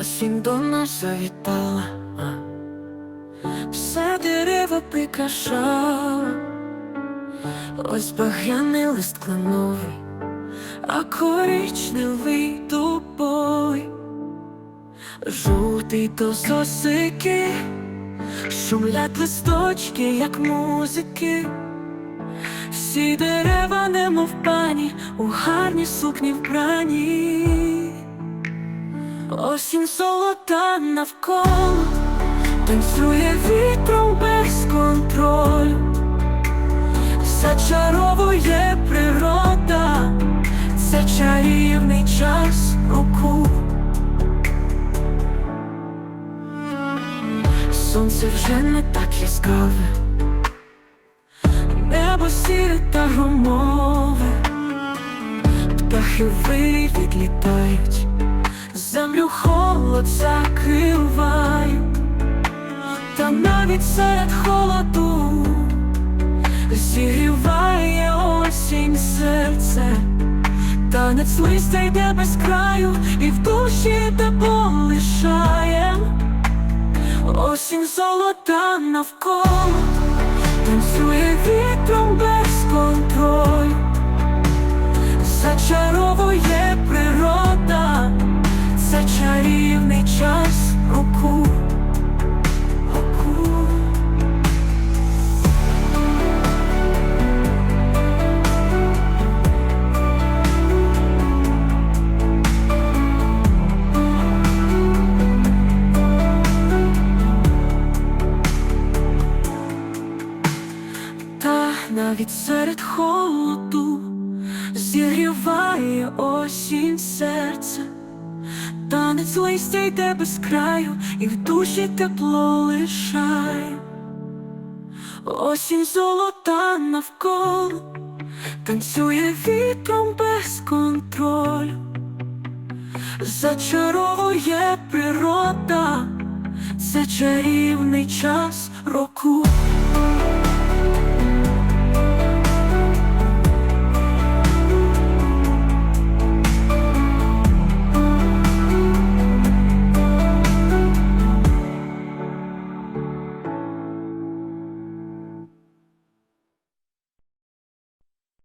Осінь до нас завітала, все дерева прикрашала, ось багряний лист кленовий, а коричневий дубовий, жовтий до зосики, шумлять листочки, як музики. Всі дерева, немов пані, у гарні сукні вбрані. Осінь золота навколо, танцює вітром без контролю, зачаровує природа, це чарівний час року. Сонце вже не так яскраве, небо сіре та громове, птахи вирі відлітають, землю холод закриває, та навіть серед холоду зігріває осінь серце, танець листя йде без краю, і в душі тепло лишає. Осінь золота навколо танцює вітром навіть серед холоду зігріває осінь серце, танець листя йде без краю, і в душі тепло лишає. Осінь золота навколо, танцює вітром без контролю, зачаровує природа, це чарівний час року.